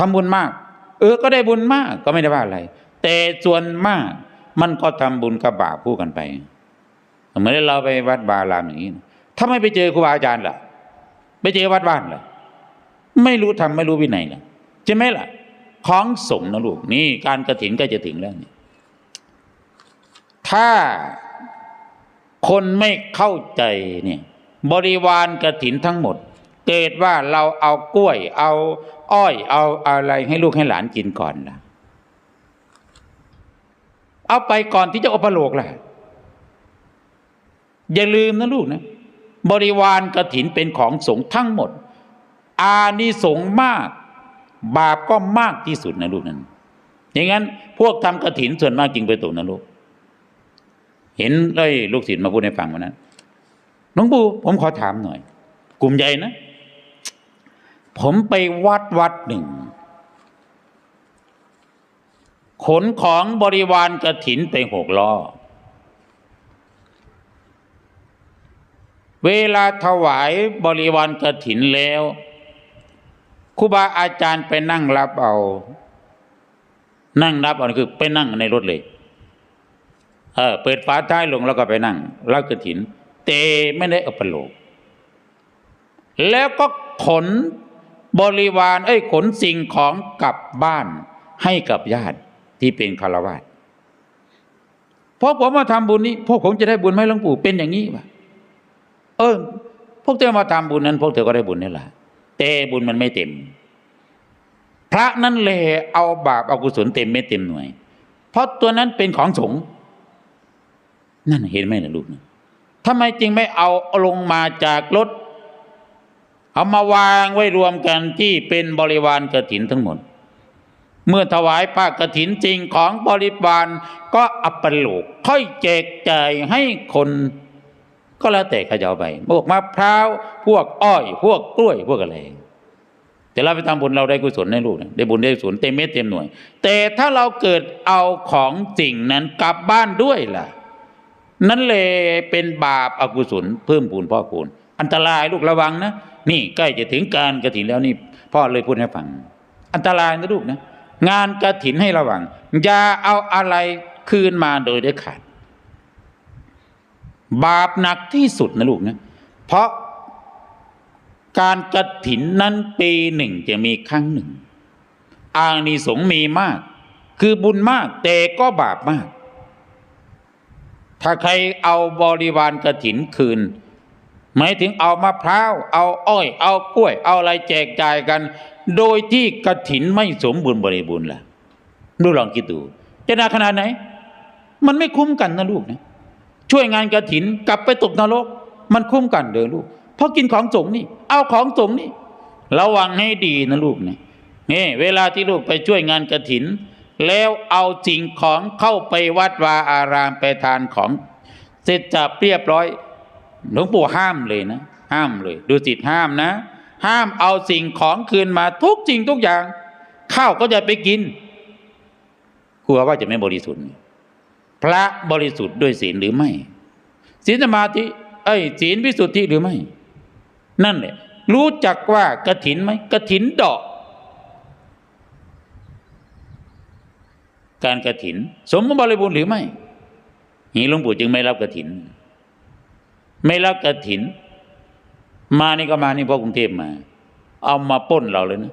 ทำบุญมาก เออก็ได้บุญมากก็ไม่ได้ว่าอะไร แต่ส่วนมากมันก็ทำบุญกับบาปคู่กันไปเหมือนเราไปวัดบาลามอย่างนี้ถ้าไม่ไปเจอครูบาอาจารย์ล่ะ ไปเจอวัดบ้านล่ะ ไม่รู้ทำไม่รู้วินัยล่ะใช่ไหมล่ะ ของสงฆ์นะลูกนี่การกระถินก็จะถึงแล้วนี่ถ้าคนไม่เข้าใจเนี่ย บริวารกระถินทั้งหมด เกิดว่าเราเอากล้วย เอาอ้อย เอาอะไรให้ลูกให้หลานกินก่อนล่ะ เอาไปก่อนที่จะอุปโลกล่ะ อย่าลืมนะลูกนะ บริวารกระถินเป็นของสงฆ์ทั้งหมด อานิสงส์มาก บาปก็มากที่สุดนะลูกนั้นอย่างนั้น พวกทำกระถินส่วนมากจริงไปตกนรกเห็นเลยลูกศิษย์มาพูดให้ฟังวันนั้นหลวงปู่ผมขอถามหน่อย กลุ่มใหญ่นะ ผมไปวัดวัดหนึ่ง ขนของบริวารกระถินไปหกล้อ เวลาถวายบริวารกระถินแล้วครูบาอาจารย์ไปนั่งรับเอา นั่งรับเอาคือไปนั่งในรถเลย เออ เปิดฝาท้ายลงแล้วก็ไปนั่งรับกระถิน เตไม่ได้อปโลก แล้วก็ขน บริวารเอ้ยขนสิ่งของกลับบ้านให้กับญาติที่เป็นคารวะเพราะผมมาทำบุญนี้ พวกผมจะได้บุญไหมหลวงปู่เป็นอย่างนี้วะเออ พวกเธอมาทำบุญนั้น พวกเธอก็ได้บุญนี่แหละแต่บุญมันไม่เต็ม พระนั่นแหละเอาบาปเอากุศลเต็มไม่เต็มหน่วย เพราะตัวนั้นเป็นของสงฆ์นั่นเห็นไหมนะลูกนะทำไมจึงไม่เอาลงมาจากรถ เอามาวางไว้รวมกันที่เป็นบริวารกรถินทั้งหมด เมื่อถวายผ้ากรถินจริงของบริวารก็อัปโลกค่อยแจกจ่ายให้คนก็แล้วแต่เขาจะเอาไปพวกมะพร้าวพวกอ้อย พวกกล้วยพวกอะไรแต่เราไปทำบุญเราได้กุศลในลูกนะได้บุญได้กุศลเต็มเม็ดเต็มหน่วย แต่ถ้าเราเกิดเอาของจริงนั้นกลับบ้านด้วยล่ะ นั่นเลยเป็นบาปอากุศลเพิ่มพูนพ่อคูณอันตรายลูกระวังนะ นี่ใกล้จะถึงการกระถินแล้วนี่พ่อเลยพูดให้ฟัง อันตรายนะลูกนะ งานกระถินให้ระวัง อย่าเอาอะไรคืนมาโดยได้ขาด บาปหนักที่สุดนะลูกนะ เพราะการกระถินนั้นปีหนึ่งจะมีครั้งหนึ่ง อานิสงส์มีมาก คือบุญมากแต่ก็บาปมาก ถ้าใครเอาบริวารกระถินคืน หมายถึงเอามะพร้าว เอาอ้อย เอากล้วย เอาอะไรแจกจ่ายกัน โดยที่กระถินไม่สมบูรณ์บริบูรณ์ล่ะดูลองคิดดูจะนาขนาดไหน มันไม่คุ้มกันนะลูกนะช่วยงานกระถินกลับไปตกนรก มันคุ้มกันเด้อลูกเพราะกินของสงนี่ เอาของสงนี่ ระวังให้ดีนะลูกนะนี่เวลาที่ลูกไปช่วยงานกระถิน แล้วเอาสิ่งของเข้าไปวัดวาอารามไปทานของ เสร็จจับเรียบร้อย หลวงปู่ห้ามเลยนะ ห้ามเลย ดูสิทธิ์ห้ามนะ ห้ามเอาสิ่งของคืนมาทุกสิ่งทุกอย่าง ข้าวก็จะไปกินกลัวว่าจะไม่บริสุทธิ์ พระบริสุทธิ์ด้วยศีลหรือไม่ศีลสมาธิเอ้ยศีลวิสุทธิหรือไม่ นั่นแหละ รู้จักว่ากระถินไหมกระถินดอก การกระถิน สมบูรณ์บริบูรณ์หรือไม่นี่หลวงปู่จึงไม่รับกระถิน ไม่รับกระถิน มานี่ก็มานี่เพราะกรุงเทพมา เอามาป้นเราเลยนะ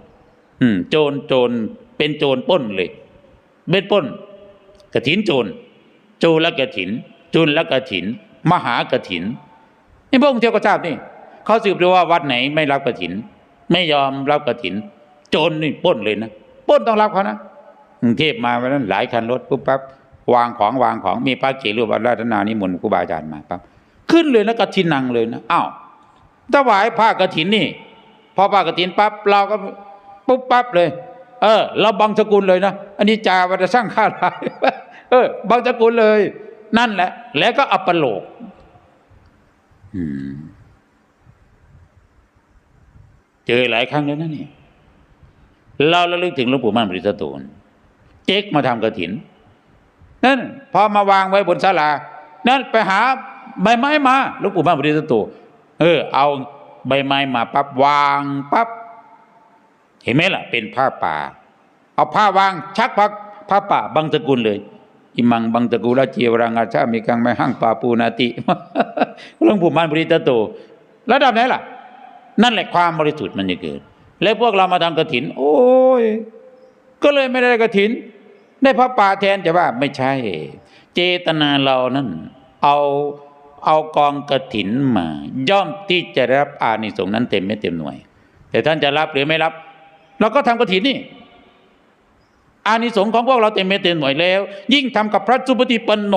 อืม โจรโจรเป็นโจรป้นเลย เบ็ดป้นกระถินโจรโจรและกระถินจุนและกระถิน มหากระถินนี่พวกกรุงเทพก็ทราบนี่เขาสืบดูว่าวัดไหนไม่รับกระถิน ไม่ยอมรับกระถิน โจรนี่ป้นเลยนะป้นต้องรับเขานะกรุงเทพมาวันนั้นหลายคันรถปุ๊บปั๊บวางของวางของมีพระเกศรูปวัดราชนานิมนต์ครูบาอาจารย์มาปั๊บ ขึ้นเลยนะกระถินนังเลยนะอ้าวถวายผ้ากระถินนี่พอผ้ากระถินปั๊บเราก็ปุ๊บปั๊บเลย เออ เราบังสกุลเลยนะอันนี้จาวัตสร้างข้าหลายเออ บังสกุลเลย นั่นแหละ แล้วก็อัปโลกอืมเจอหลายครั้งแล้วนะเนี่ยเราระลึกถึงหลวงปู่มั่นปริสโตนเจ๊กมาทำกระถิน นั่นพอมาวางไว้บนศาลา นั่นไปหา ใบไม้มาลวงปู่มั่นปริสโตเออ เอาใบไม้มาปั๊บวางปั๊บเห็นไหมล่ะ เป็นผ้าป่า เอาผ้าวาง ชักผ้าผ้าป่าบังตระกุลเลยอิมังบังตะกุลจีวรังอาชามีกังไม่หั่งปาปูนาติหลวงปู่มันบริตโตระดับไหนล่ะ นั่นแหละความบริสุทธิ์มันจะเกิด แล้วพวกเรามาทำกระถิน โอ้ย ก็เลยไม่ได้กระถิน ได้พระป่าแทนจะว่าไม่ใช่ เจตนาเรานั่นเอา เอากองกระถินมา ย่อมที่จะรับอานิสงส์นั้นเต็มไม่เต็มหน่วย แต่ท่านจะรับหรือไม่รับ เราก็ทำกระถินนี่อานิสงส์ของพวกเราเต็มเม็ดเต็มหน่วยแล้ว ยิ่งทำกับพระสุปฏิปันโน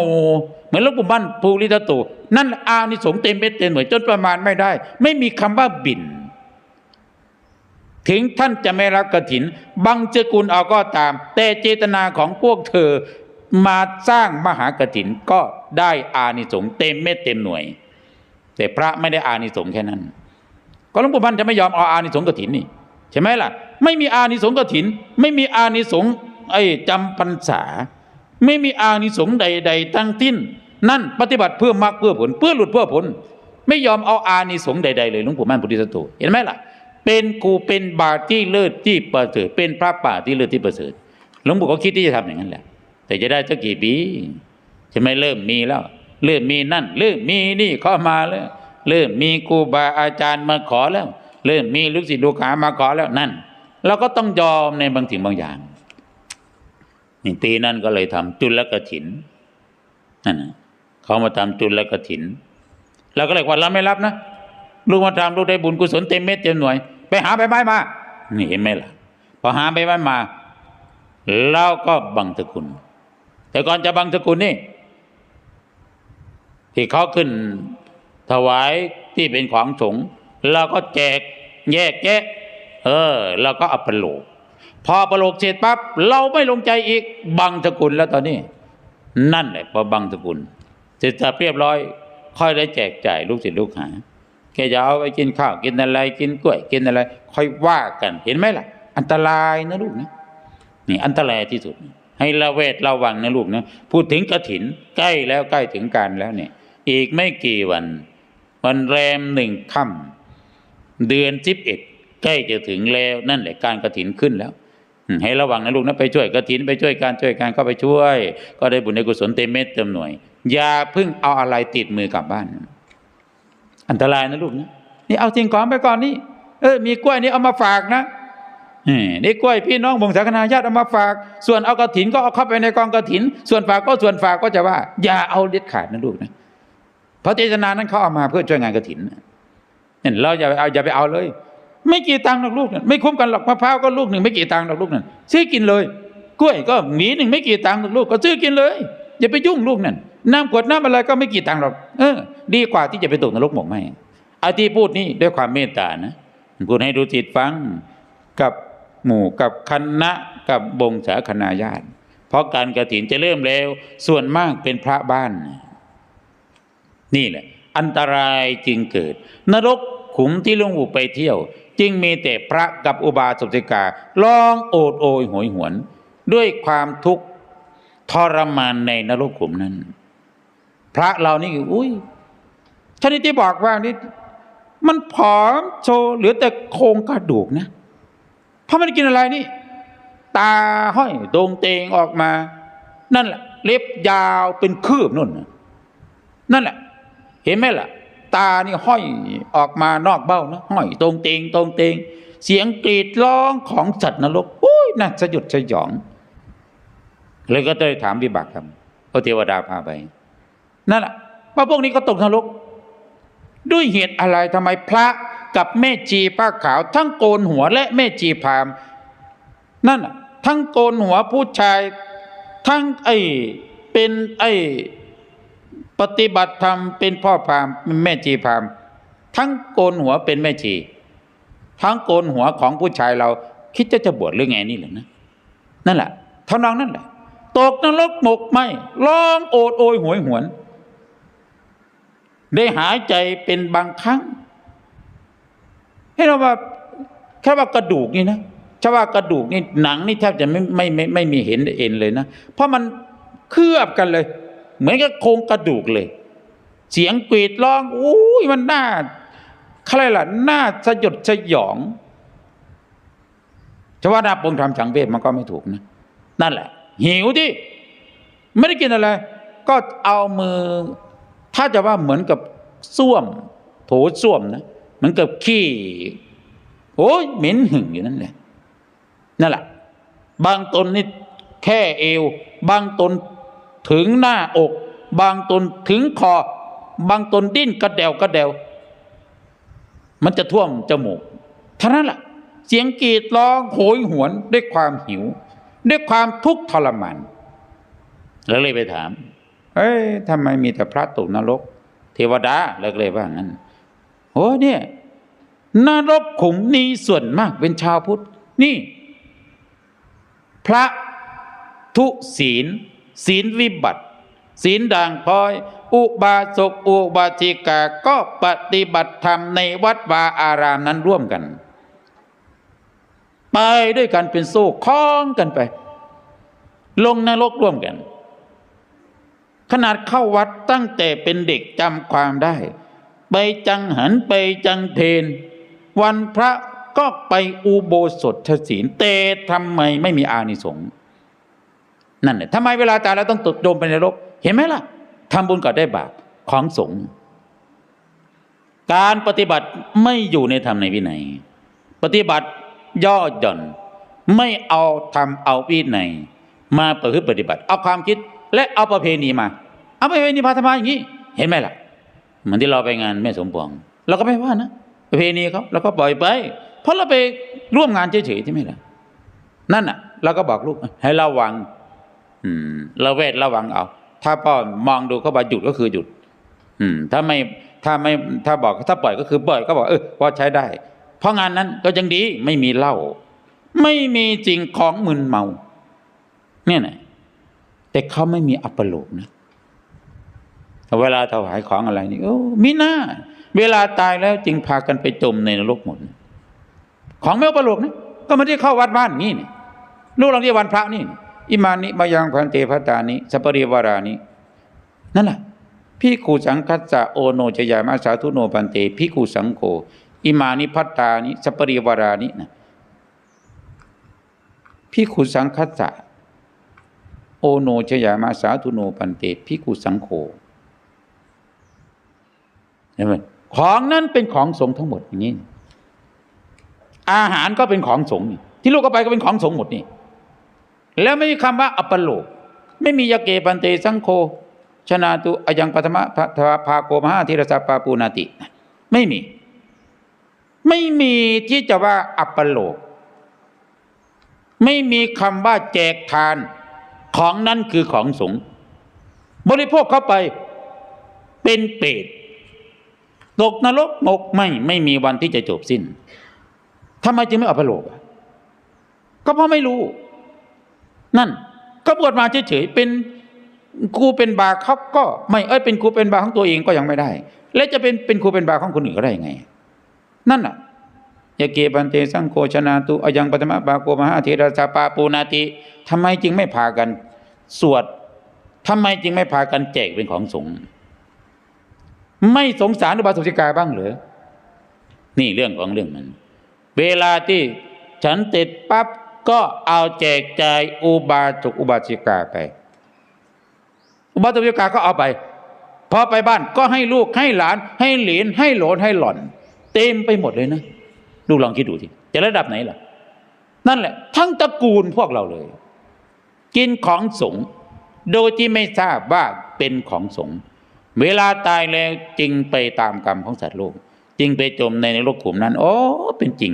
เหมือนหลวงปู่มั่นภูริทตโตนั่นอานิสงส์เต็มเม็ดเต็มหน่วยจนประมาณไม่ได้ ไม่มีคำว่าบินถึงท่านจะไม่รับกระถิน บังเจกุลเอาก็ตาม แต่เจตนาของพวกเธอ มาสร้างมหากถินก็ได้อานิสงส์เต็มเม็ดเต็มหน่วย แต่พระไม่ได้อานิสงส์แค่นั้น ก็หลวงปู่มั่นจะไม่ยอมเอาอานิสงส์กถินนี่ใช่ไหมล่ะ ไม่มีอานิสงส์กถิน ไม่มีอานิสงส์ไอ้จำพรรษา ไม่มีอานิสงส์ใด ๆ ทั้งทิ้น นั่นปฏิบัติเพื่อมรรคเพื่อผล เพื่อหลุดเพื่อผล ไม่ยอมเอาอานิสงส์ใดๆเลยหลวงปู่มั่นพุทธิสตโตเห็นไหมล่ะ เป็นครูเป็นบาที่เลิศที่ประเสริฐเป็นพระป่าที่เลิศที่ประเสริฐหลวงปู่ก็คิดที่จะทำอย่างนั้นแหละ แต่จะได้สักกี่ปีใช่ไหมเริ่มมีแล้ว เริ่มมีนั่น เริ่มมีนี่เข้ามาแล้วเริ่มมีครูบาอาจารย์มาขอแล้ว เริ่มมีลูกศิษย์ลูกหามาขอแล้วนั่นเราก็ต้องยอมในบางสิ่งบางอย่างนี่ปีนั้นก็เลยทำจุลกถินนั่นนะเขามาทำจุลกถินเราก็เลยว่าเราไม่รับนะลูกมาทำลูกได้บุญกุศลเต็มเม็ดเต็มหน่วย ไปหาใบไม้มา นี่เห็นไหมล่ะ พอหาใบไม้มาเราก็บังสกุล แต่ก่อนจะบังสกุลนี่ที่เขาขึ้นถวายที่เป็นของสงฆ์เราก็แจกแยกแยะ เออเราก็อาปโลก พอประโลกเสร็จปั๊บเราไม่ลงใจอีกบังสกุลแล้วตอนนี้ นั่นแหละพอบังสกุลเสร็จสับเรียบร้อย ค่อยได้แจกจ่ายลูกศิษย์ลูกหาแกจะเอาไปกินข้าวกินอะไร กินกล้วยกินอะไร ค่อยว่ากันเห็นไหมล่ะ อันตรายนะลูกนะนี่อันตรายที่สุด ให้ระเวทระวังนะลูกนะพูดถึงกระถินใกล้แล้วใกล้ถึงการแล้วเนี่ย อีกไม่กี่วัน วันแรมหนึ่งค่ำเดือนสิบเอ็ดใกล้จะถึงแล้วนั่นแหละการกระถินขึ้นแล้วให้ระวังนะลูกนะไปช่วยกระถินไปช่วยการช่วยการเข้าไปช่วย ก็ได้บุญในกุศลเต็มเม็ดเต็มหน่วย อย่าเพิ่งเอาอะไรติดมือกลับบ้าน อันตรายนะลูกนะนี่เอาสิ่งของไปก่อนนี่เออมีกล้วยนี่เอามาฝากนะ นี่กล้วยพี่น้องวงศาคณาญาติเอามาฝาก ส่วนเอากระถินก็เอาเข้าไปในกองกระถิน ส่วนฝากก็ส่วนฝากก็จะว่า อย่าเอาเด็ดขาดนะลูกนะเพราะเจตนานั้นเขาเอามาเพื่อช่วยงานกระถินเนี่ยเราอย่าไปเอาอย่าไปเอาเลย ไม่กี่ตังค์หรอกลูกนั่นไม่คุ้มกันหรอกมะพร้าวก็ลูกหนึ่งไม่กี่ตังค์หรอกลูกนั่นซื้อกินเลย กล้วยก็หมีหนึ่งไม่กี่ตังค์หรอกลูกก็ซื้อกินเลย อย่าไปยุ่งลูกนั่นน้ำขวดน้ำอะไรก็ไม่กี่ตังค์หรอกเออ ดีกว่าที่จะไปตกนรกหมกไหมอาที่พูดนี่ด้วยความเมตตานะพูดให้ดูจิตฟังกับ หมู่กับคณะกับบงสาคณาญาติ เพราะการกระถินจะเริ่มแล้ว ส่วนมากเป็นพระบ้าน นี่แหละ อันตรายจึงเกิด นรกขุมที่หลวงปู่ไปเที่ยว จึงมีแต่พระกับอุบาสกิการ้องโอดโอยโหยหวน ด้วยความทุกข์ทรมานในนรกขุมนั้น พระเรานี่อุ้ยชนิดที่บอกว่านี่มันผอมโชว์เหลือแต่โครงกระดูกนะ เพราะมันกินอะไรนี่ ตาห้อยโดงเตงออกมา นั่นแหละ เล็บยาวเป็นคืบนู่นนั่นแหละ เห็นไหมล่ะ ตานี่ห้อยออกมานอกเบ้านะห้อยตรงเตงตรงเตง เสียงกรีดร้องของสัตว์นรกอุ้ยน่าสยดสยอง เลยก็ได้ถามวิบากกรรมพระเทวดาพาไป นั่นแหละพระพวกนี้ก็ตกนรก ด้วยเหตุอะไรทำไมพระ กับแม่จีป้าขาว ทั้งโกนหัวและแม่จีพาม นั่นทั้งโกนหัวผู้ชาย ทั้งไอ้เป็นไอ้ปฏิบัติธรรมเป็นพ่อพามเป็นแม่จีพาม ทั้งโกนหัวเป็นแม่จี ทั้งโกนหัวของผู้ชายเรา คิดจะจะบวชหรือไงนี่แหละนะนั่นแหละท่านั้นนั่นแหละตกนรกหมกไหมร้องโอดโอยหวยหวน ได้หายใจเป็นบางครั้ง ให้เราว่าแค่ว่ากระดูกนี่นะถ้าว่ากระดูกนี่หนังนี่แทบจะไม่ไม่ไม่ไม่มีเห็นเอ็นเลยนะ เพราะมันเคลือบกันเลย เหมือนกับโครงกระดูกเลย เสียงกรีดร้องอุ้ยมันน่าอะไรล่ะน่าสยดสยองชาวนาปงทำฉังเพศมันก็ไม่ถูกนะ นั่นแหละ หิวที่ไม่ได้กินอะไร ก็เอามือ ถ้าจะว่าเหมือนกับส้วม โถส้วมนะ เหมือนกับขี้โอ้ยเหม็นหึ่งอยู่นั่นแหละนั่นแหละ บางตนนี่แค่เอว บางตนถึงหน้าอก บางตนถึงคอ บางตนดิ้นกระเดวกระเดวมันจะท่วมจมูกท่านั้นแหละเสียงกรีดร้องโหยหวนด้วยความหิว ด้วยความทุกข์ทรมานแล้วเลยไปถาม เอ้ยทำไมมีแต่พระตกนรก เทวดาแล้วก็เลยว่างั้น โอ้เนี่ยนรกขุมนี้ส่วนมากเป็นชาวพุทธ นี่ พระทุศีล ศีลวิบัติ ศีลด่างพร้อย อุบาสกอุบาสิกาก็ปฏิบัติธรรมในวัดวาอารามนั้นร่วมกัน ไปด้วยกันเป็นโซ่คล้องกันไป ลงนรกร่วมกัน ขนาดเข้าวัดตั้งแต่เป็นเด็กจำความได้ ไปจังหันไปจังเพนวันพระก็ไปอุโบสถศีลแต่ทำไมไม่มีอานิสงส์นั่นแหละทำไมเวลาตายแล้วต้องตกโดมไปในรกเห็นไหมล่ะทำบุญก็ได้บาปของสงฆ์การปฏิบัติไม่อยู่ในธรรมในวินัย ปฏิบัติย่อหย่อน ไม่เอาทำเอาวินัยมาประพฤติปฏิบัติ เอาความคิดและเอาประเพณีมา เอาประเพณีพาธรรมาอย่างนี้ เห็นไหมล่ะ เหมือนที่เราไปงานแม่สมปองเราก็ไม่ว่านะประเพณีเขาเราก็ปล่อยไป เพราะเราไปร่วมงานเฉยๆใช่ไหมล่ะนั่นน่ะเราก็บอกลูกให้ระวัง อืมระเวทระวังเอา ถ้าพ่อมองดูเขาบอกหยุดก็คือหยุด อืม ถ้าไม่ถ้าไม่ถ้าบอกถ้าปล่อยก็คือปล่อยก็บอกเออพอใช้ได้ เพราะงานนั้นก็ยังดีไม่มีเหล้าไม่มีสิ่งของมึนเมา เนี่ยนะแต่เขาไม่มีอัปโลกนะ เวลาถวายของอะไรนี่โอ้มีหน้าเวลาตายแล้วจึงพากันไปจมในนรกหมดของไม่อัปโลกนะก็ไม่ได้เข้าวัดบ้านนี่นี่ลูกเราที่วันพระนี่ อิมานิมายังพันเตพัตตานิสัปริวารานินั่นแหละพี่ขูสังคัสสะโอโนชยามาสาธุโนพันเตพี่ขูสังโฆอิมานิพัตตานิสัปริวารานินะพี่ขูสังคัสสะโอโนชยามาสาธุโนพันเตพี่ขูสังโฆ เห็นไหมของนั้นเป็นของสงฆ์ทั้งหมดอย่างนี้ อาหารก็เป็นของสงฆ์นี่ที่ลูกก็ไปก็เป็นของสงฆ์หมดนี่ แล้วไม่มีคำว่าอัปปโลก ไม่มียาเกปันเตสังโฆชนาตุอยังปัทมะภาภาโกมหาธิรสาปาปูนาติ ไม่มี ไม่มีที่จะว่าอัปปโลก ไม่มีคำว่าแจกทานของนั้นคือของสงฆ์บริโภคเข้าไปเป็นเปรต ตกนรกหมกไม่ไม่มีวันที่จะจบสิ้นทำไมจึงไม่อัปโลกก็เพราะไม่รู้ นั่น ก็บวชมาเฉยๆเป็นครูเป็นบาเขาก็ไม่เอ้ยเป็นครูเป็นบาของตัวเองก็ยังไม่ได้ และจะเป็นเป็นครูเป็นบาของคนอื่นก็ได้ยังไง นั่นน่ะยาเกบันเตสังโฆชนาตุอยังปฐมบาโกมหาเทระสาปาปูนาติทำไมจึงไม่พากัน สวดทำไมจึงไม่พากันแจกเป็นของสงฆ์ ไม่สงสารอุบาสกสิกาบ้างเหรอ นี่เรื่องของเรื่องมัน เวลาที่ฉันติดปั๊บก็เอาแจกจ่ายอุบาสกอุบาสิกาไป อุบาสกอุบาสิกาก็เอาไป พอไปบ้านก็ให้ลูกให้หลาน ให้เหลนให้หลนให้หล่อน เต็มไปหมดเลยนะลูกลองคิดดูทีจะระดับไหนล่ะ นั่นแหละ ทั้งตระกูลพวกเราเลย กินของสงฆ์โดยที่ไม่ทราบว่าเป็นของสงฆ์ เวลาตายแล้วจึงไปตามกรรมของสัตว์โลก จึงไปจมในนรกขุมนั้น โอ้เป็นจริง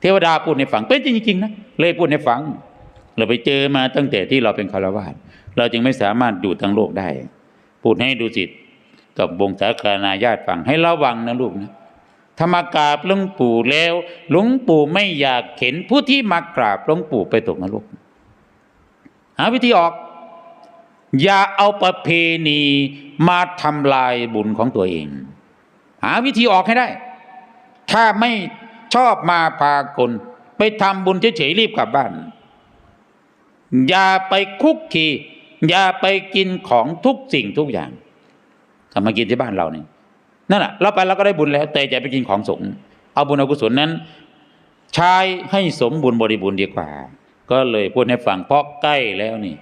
เทวดาพูดในฝังเป็นจริงๆนะเลยพูดในฝัง เราไปเจอมาตั้งแต่ที่เราเป็นคารวาสเราจึงไม่สามารถอยู่ทั้งโลกได้ พูดให้ดูจิตกับวงสาคานาญาติฟังให้ระวังนะลูกนะถ้ามกราบหลวงปู่แล้วหลวงปู่ไม่อยากเห็นผู้ที่มากราบหลวงปู่ไปตกนรก หาวิธีออก อย่าเอาประเพณีมาทำลายบุญของตัวเอง หาวิธีออกให้ได้ ถ้าไม่ชอบมาพากล ไปทำบุญเฉยๆรีบกลับบ้าน อย่าไปคุกคีอย่าไปกินของทุกสิ่งทุกอย่างทำมากินที่บ้านเราเนี่ยนั่นแหละเราไปเราก็ได้บุญแล้ว แต่จะไปกินของสงเอาบุญเอากุศลนั้น ใช้ให้สมบูรณ์บริบูรณ์ดีกว่า ก็เลยพูดให้ฟังเพราะใกล้แล้วนี่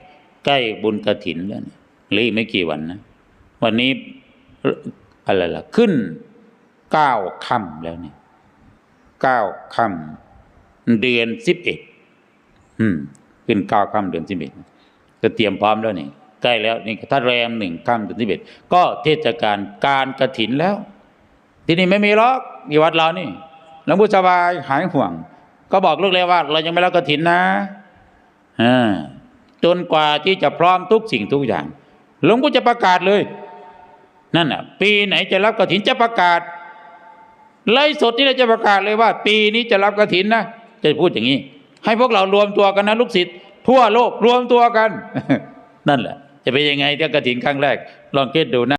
ใกล้บุญกระถินแล้วนี่เหลืออีกไม่กี่วันนะ วันนี้อะไรล่ะ ขึ้นเก้าค่ำแล้วนี่เก้าค่ำเดือนสิบเอ็ดขึ้นเก้าค่ำเดือนสิบเอ็ดก็เตรียมพร้อมแล้วนี่ใกล้แล้วนี่ถ้าแรมหนึ่งค่ำเดือนสิบเอ็ดก็เทศกาลการกระถินแล้ว ที่นี่ไม่มีหรอกที่วัดเรานี่หลวงปู่สบายหายห่วง ก็บอกลูกเลยว่า เรายังไม่รับกระถินนะอ่า จนกว่าที่จะพร้อมทุกสิ่งทุกอย่างหลวงพ่อจะประกาศเลย นั่นน่ะ ปีไหนจะรับกระถินจะประกาศไล่สดนี่เราจะประกาศเลยว่า ปีนี้จะรับกระถินนะจะพูดอย่างนี้ ให้พวกเรารวมตัวกันนะลูกศิษย์ทั่วโลกรวมตัวกัน นั่นแหละ จะเป็นยังไงที่กระถินครั้งแรก ลองคิดดูนะ